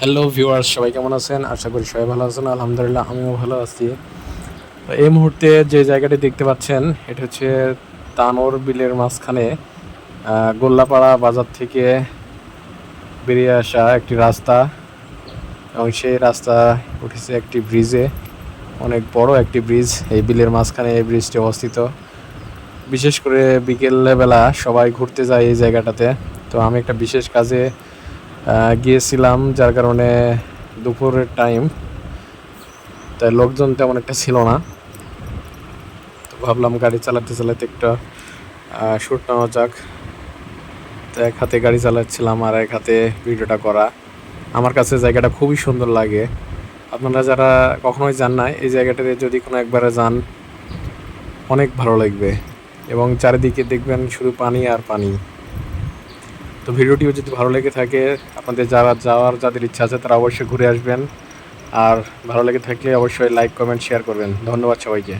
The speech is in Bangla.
হ্যালো ভিউয়ার্স সবাই কেমন আছেন? আশা করি সবাই ভালো আছেন। আলহামদুলিল্লাহ, আমিও ভালো আছি। এই মুহূর্তে যে জায়গাটি দেখতে পাচ্ছেন, এটা হচ্ছে তানোর বিলের মাঝখানে গোল্লাপাড়া বাজার থেকে বেরিয়ে আসা একটি রাস্তা। এবং সেই রাস্তা উঠেছে একটি ব্রিজে, অনেক বড় একটি ব্রিজ। এই বিলের মাঝখানে এই ব্রিজটি অবস্থিত। বিশেষ করে বিকেলবেলা সবাই ঘুরতে যায় এই জায়গাটাতে। তো আমি একটা বিশেষ কাজে গিয়েছিলাম, যার কারণে দুপুরের টাইম তাই লোকজন তেমন একটা ছিল না। তো ভাবলাম গাড়ি চালাতে চালাতে একটা শ্যুট নেওয়া যাক। তো এক হাতে গাড়ি চালাচ্ছিলাম আর এক হাতে ভিডিওটা করা। আমার কাছে জায়গাটা খুবই সুন্দর লাগে। আপনারা যারা কখনোই যান না, এই জায়গাটাতে যদি কোনো একবারে যান, অনেক ভালো লাগবে। এবং চারিদিকে দেখবেন শুধু পানি আর পানি। তো ভিডিওটিও যদি ভালো লেগে থাকে, আপনাদের যারা যাওয়ার, যাদের ইচ্ছা আছে, তারা অবশ্যই ঘুরে আসবেন। আর ভালো লেগে থাকলে অবশ্যই লাইক কমেন্ট শেয়ার করবেন। ধন্যবাদ সবাইকে।